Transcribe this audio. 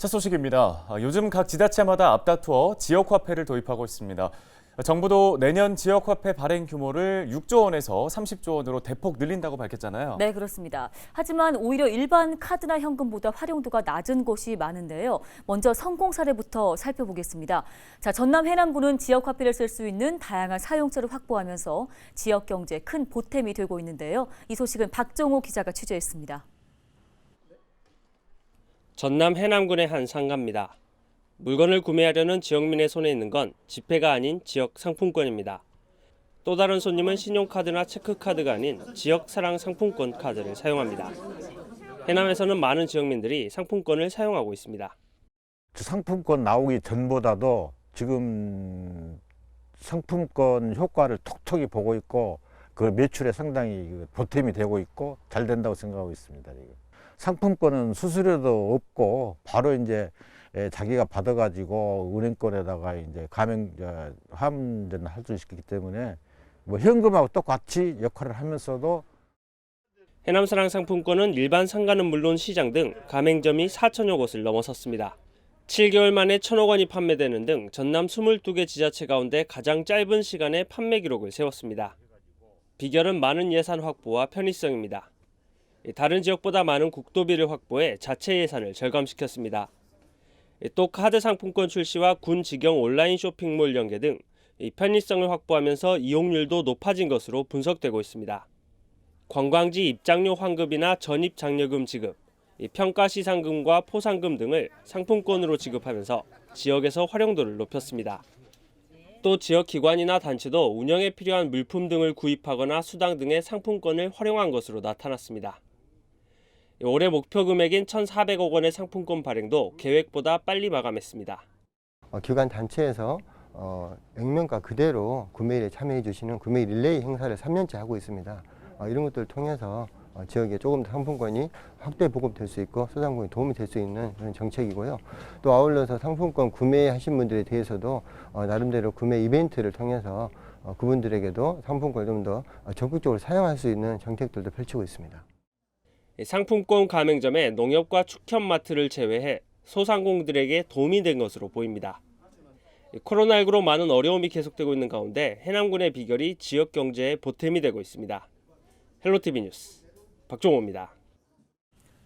첫 소식입니다. 아, 요즘 각 지자체마다 앞다투어 지역화폐를 도입하고 있습니다. 정부도 내년 지역화폐 발행 규모를 6조 원에서 30조 원으로 대폭 늘린다고 밝혔잖아요. 네, 그렇습니다. 하지만 오히려 일반 카드나 현금보다 활용도가 낮은 곳이 많은데요. 먼저 성공 사례부터 살펴보겠습니다. 자, 전남 해남군은 지역 화폐를 쓸 수 있는 다양한 사용처를 확보하면서 지역 경제에 큰 보탬이 되고 있는데요. 이 소식은 박정호 기자가 취재했습니다. 전남 해남군의 한 상가입니다. 물건을 구매하려는 지역민의 손에 있는 건 지폐가 아닌 지역 상품권입니다. 또 다른 손님은 신용카드나 체크카드가 아닌 지역 사랑 상품권 카드를 사용합니다. 해남에서는 많은 지역민들이 상품권을 사용하고 있습니다. 저 상품권 나오기 전보다도 지금 상품권 효과를 톡톡히 보고 있고 그 매출에 상당히 그 보탬이 되고 있고 잘 된다고 생각하고 있습니다. 지금. 상품권은 수수료도 없고 바로 이제 에, 자기가 받아가지고 은행권에다가 이제 가맹 저, 함전 할수 있기 때문에 뭐 현금하고 똑같이 역할을 하면서도 해남사랑 상품권은 일반 상가는 물론 시장 등 가맹점이 4천여 곳을 넘어섰습니다. 7개월 만에 천억 원이 판매되는 등 전남 22개 지자체 가운데 가장 짧은 시간에 판매 기록을 세웠습니다. 비결은 많은 예산 확보와 편의성입니다. 다른 지역보다 많은 국도비를 확보해 자체 예산을 절감시켰습니다. 또 카드 상품권 출시와 군 직영 온라인 쇼핑몰 연계 등 편의성을 확보하면서 이용률도 높아진 것으로 분석되고 있습니다. 관광지 입장료 환급이나 전입 장려금 지급, 이 평가 시상금과 포상금 등을 상품권으로 지급하면서 지역에서 활용도를 높였습니다. 또 지역 기관이나 단체도 운영에 필요한 물품 등을 구입하거나 수당 등의 상품권을 활용한 것으로 나타났습니다. 올해 목표 금액인 1,400억 원의 상품권 발행도 계획보다 빨리 마감했습니다. 어, 기관 단체에서 어, 액면가 그대로 구매일에 참여해 주시는 구매 릴레이 행사를 3년째 하고 있습니다. 어, 이런 것들을 통해서 어, 지역에 조금 더 상품권이 확대 보급될 수 있고 소상공인 도움이 될 수 있는 그런 정책이고요. 또 아울러서 상품권 구매하신 분들에 대해서도 어, 나름대로 구매 이벤트를 통해서 어, 그분들에게도 상품권을 좀 더 적극적으로 사용할 수 있는 정책들도 펼치고 있습니다. 상품권 가맹점에 농협과 축협마트를 제외해 소상공들에게 도움이 된 것으로 보입니다. 코로나19로 많은 어려움이 계속되고 있는 가운데 해남군의 비결이 지역 경제에 보탬이 되고 있습니다. 헬로티비 뉴스 박종호입니다.